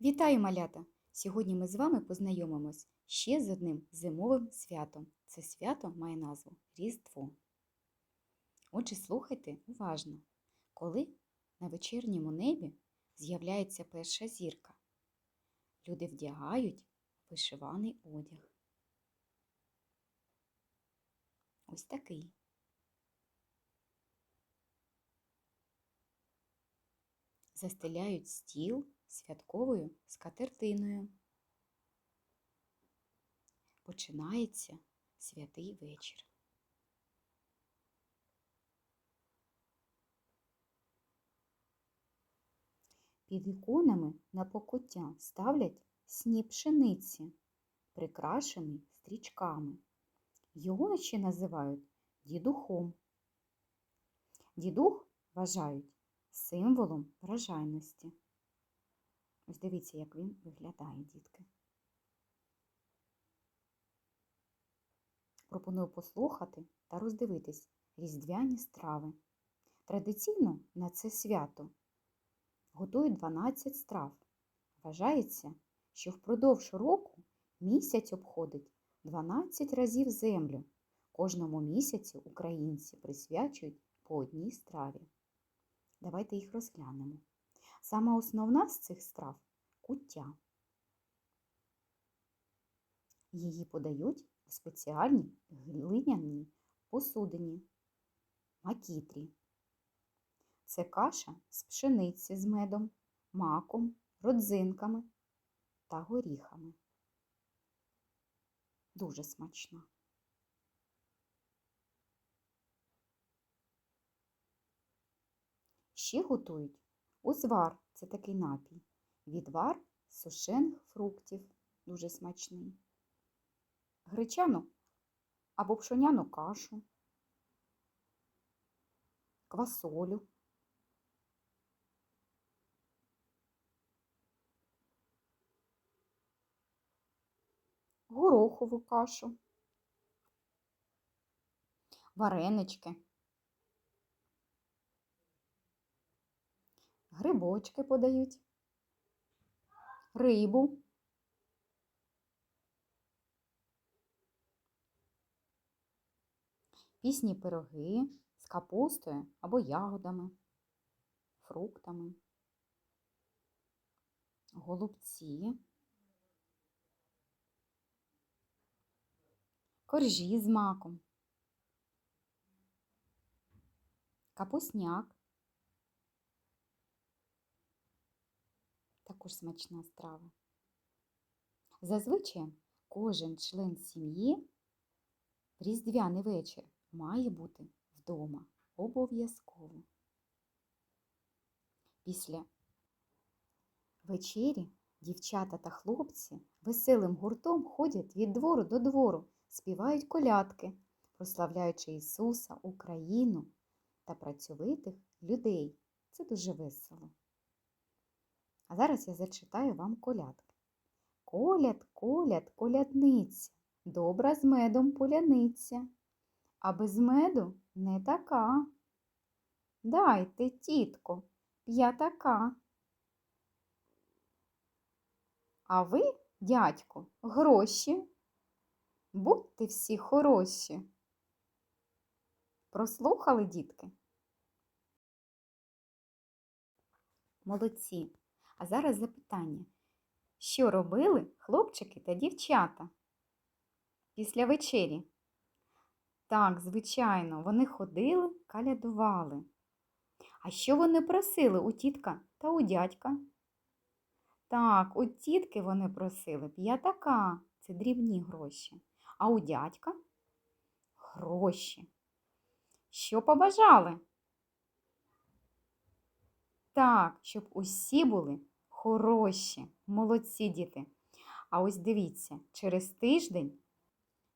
Вітаю, малята! Сьогодні ми з вами познайомимось ще з одним зимовим святом. Це свято має назву Різдво. Отже, слухайте уважно, коли на вечірньому небі з'являється перша зірка. Люди вдягають вишиваний одяг. Ось такий. Застеляють стіл святковою скатертиною. Починається святий вечір. Під іконами на покуття ставлять сніп пшениці, прикрашений стрічками. Його ще називають дідухом. Дідух вважають символом вражайності. Ось дивіться, як він виглядає, дітки. Пропоную послухати та роздивитись різдвяні страви. Традиційно на це свято готують 12 страв. Вважається, що впродовж року місяць обходить 12 разів землю. Кожному місяцю українці присвячують по одній страві. Давайте їх розглянемо. Сама основна з цих страв куття. Її подають у спеціальній глиняній посудині макітрі. Це каша з пшениці з медом, маком, родзинками та горіхами. Дуже смачна. Ще готують узвар це такий напій, відвар сушених фруктів, дуже смачний, гречану або пшоняну кашу, квасолю. Горохову кашу, варенички. Грибочки подають, рибу. Пісні пироги з капустою або ягодами, фруктами, голубці, коржі з маком, капусняк. Також смачна страва. Зазвичай кожен член сім'ї різдвяний вечір має бути вдома обов'язково. Після вечері дівчата та хлопці веселим гуртом ходять від двору до двору, співають колядки, прославляючи Ісуса, Україну та працьовитих людей. Це дуже весело. А зараз я зачитаю вам колядки. Коляд, коляд, колядниця, добра з медом поляниця, а без меду не така. Дайте, тітко, п'ятака. А ви, дядько, гроші. Будьте всі хороші. Прослухали, дітки? Молодці. А зараз запитання. Що робили хлопчики та дівчата після вечері? Так, звичайно, вони ходили, калядували. А що вони просили у тітка та у дядька? Так, у тітки вони просили п'ятака, це дрібні гроші. А у дядька гроші. Що побажали? Так, щоб усі були хороші, молодці діти. А ось дивіться, через тиждень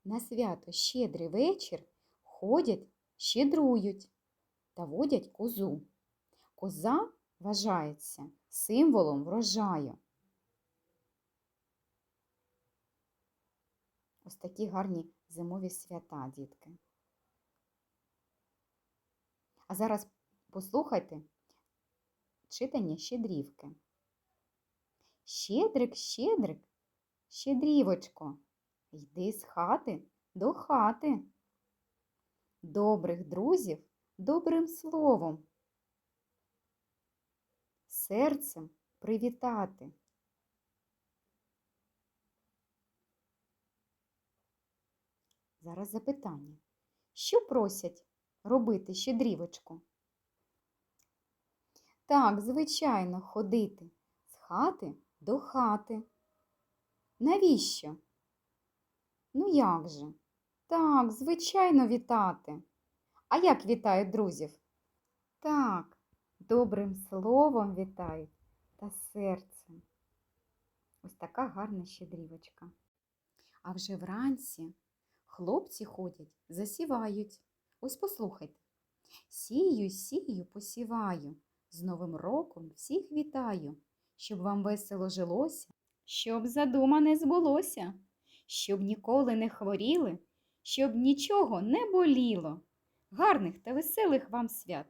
на свято щедрий вечір ходять, щедрують та водять козу. Коза вважається символом врожаю. Ось такі гарні зимові свята, дітки. А зараз послухайте читання щедрівки. Щедрик, щедрик, щедрівочко, йди з хати до хати. Добрих друзів добрим словом. Серцем привітати. Зараз запитання. Що просять робити щедрівочку? Так, звичайно, ходити з хати до хати. Навіщо? Ну як же? Так, звичайно, вітати. А як вітають друзів? Так, добрим словом вітають та серцем. Ось така гарна щедрівочка. А вже вранці хлопці ходять, засівають. Ось послухайте. Сію, сію, посіваю. З Новим роком всіх вітаю, щоб вам весело жилося, щоб задумане збулося, щоб ніколи не хворіли, щоб нічого не боліло. Гарних та веселих вам свят!